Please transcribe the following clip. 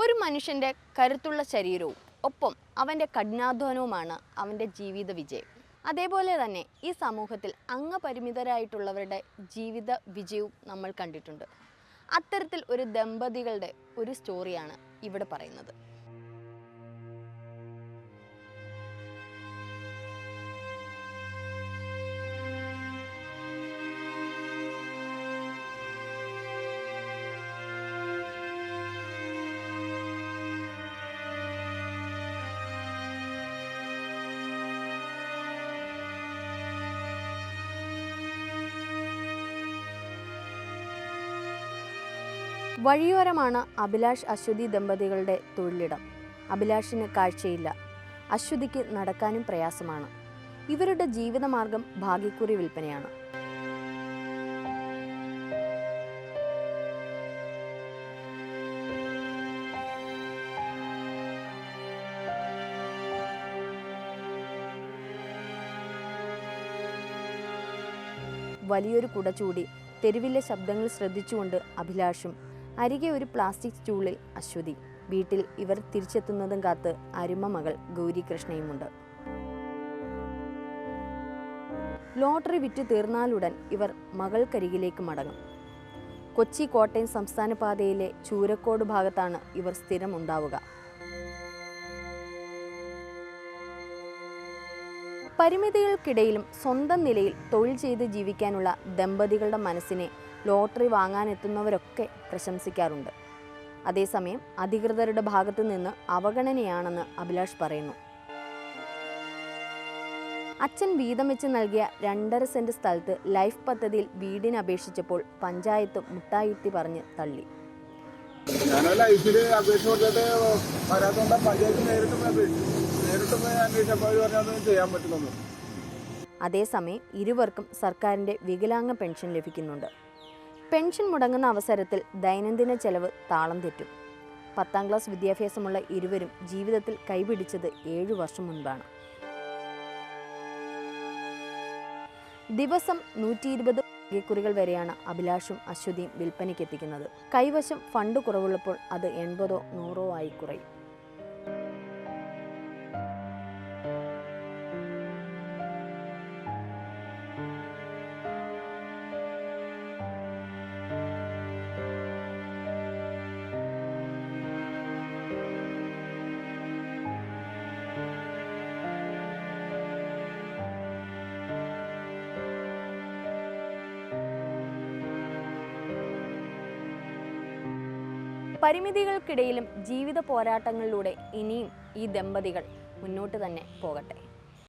ഒരു മനുഷ്യന്റെ കരുത്തുള്ള ശരീരവും ഒപ്പം അവന്റെ കഠിനാധ്വാനവുമാണ് അവന്റെ ജീവിത വിജയം. അതേപോലെ തന്നെ ഈ സമൂഹത്തിൽ അംഗപരിമിതരായിട്ടുള്ളവരുടെ ജീവിത വിജയവും നമ്മൾ കണ്ടിട്ടുണ്ട്. അത്തരത്തിൽ ഒരു ദമ്പതികളുടെ ഒരു സ്റ്റോറിയാണ് ഇവിടെ പറയുന്നത്. വഴിയോരമാണ് അഭിലാഷ് അശ്വതി ദമ്പതികളുടെ തൊഴിലിടം. അഭിലാഷിന് കാഴ്ചയില്ല. അശ്വതിക്ക് നടക്കാനും പ്രയാസമാണ്. ഇവരുടെ ജീവിതമാർഗം ഭാഗ്യക്കുറി വിൽപ്പനയാണ്. വലിയൊരു കുട ചൂടി തെരുവിലെ ശബ്ദങ്ങൾ ശ്രദ്ധിച്ചുകൊണ്ട് അഭിലാഷും അരികെ ഒരു പ്ലാസ്റ്റിക് സ്റ്റൂളിൽ അശ്വതി. വീട്ടിൽ ഇവർ തിരിച്ചെത്തുന്നതും കാത്ത് അരുമ മകൾ ഗൗരികൃഷ്ണയുമുണ്ട്. ലോട്ടറി വിറ്റ് തീർന്നാലുടൻ ഇവർ മകൾക്കരികിലേക്ക് മടങ്ങും. കൊച്ചി കോട്ടയം സംസ്ഥാന പാതയിലെ ചൂരക്കോട് ഭാഗത്താണ് ഇവർ സ്ഥിരം ഉണ്ടാവുക പരിമിതികൾക്കിടയിലും സ്വന്തം നിലയിൽ തൊഴിൽ ചെയ്ത് ജീവിക്കാനുള്ള ദമ്പതികളുടെ മനസ്സിനെ ലോട്ടറി വാങ്ങാനെത്തുന്നവരൊക്കെ പ്രശംസിക്കാറുണ്ട്. അതേസമയം അധികൃതരുടെ ഭാഗത്തു നിന്ന് അവഗണനയാണെന്ന് അഭിലാഷ് പറയുന്നു. അച്ഛൻ വീതം വെച്ച് നൽകിയ രണ്ടര സെന്റ് സ്ഥലത്ത് ലൈഫ് പദ്ധതിയിൽ വീടിന് അപേക്ഷിച്ചപ്പോൾ പഞ്ചായത്ത് മുട്ടായിത്തി പറഞ്ഞ് തള്ളി. ഞാൻ ലൈഫിൽ അപേക്ഷ കൊടുത്തിട്ട് വരാത്തോണ്ട് പഞ്ചായത്ത് നേരിട്ട് അപേക്ഷിച്ചു അതേസമയം ഇരുവർക്കും സർക്കാരിന്റെ വികലാംഗ പെൻഷൻ ലഭിക്കുന്നുണ്ട്. പെൻഷൻ മുടങ്ങുന്ന അവസരത്തിൽ ദൈനംദിന ചെലവ് താളം തെറ്റും. പത്താം ക്ലാസ് വിദ്യാഭ്യാസമുള്ള ഇരുവരും ജീവിതത്തിൽ കൈപിടിച്ചത് ഏഴു വർഷം മുൻപാണ്. ദിവസം നൂറ്റി ഇരുപത് കുറികൾ വരെയാണ് അഭിലാഷും അശ്വതിയും വിൽപ്പനയ്ക്ക് എത്തിക്കുന്നത്. കൈവശം ഫണ്ട് കുറവുള്ളപ്പോൾ അത് എൺപതോ നൂറോ ആയി കുറയും. പരിമിതികൾക്കിടയിലും ജീവിത പോരാട്ടങ്ങളിലൂടെ ഇനിയും ഈ ദമ്പതികൾ മുന്നോട്ട് തന്നെ പോകട്ടെ.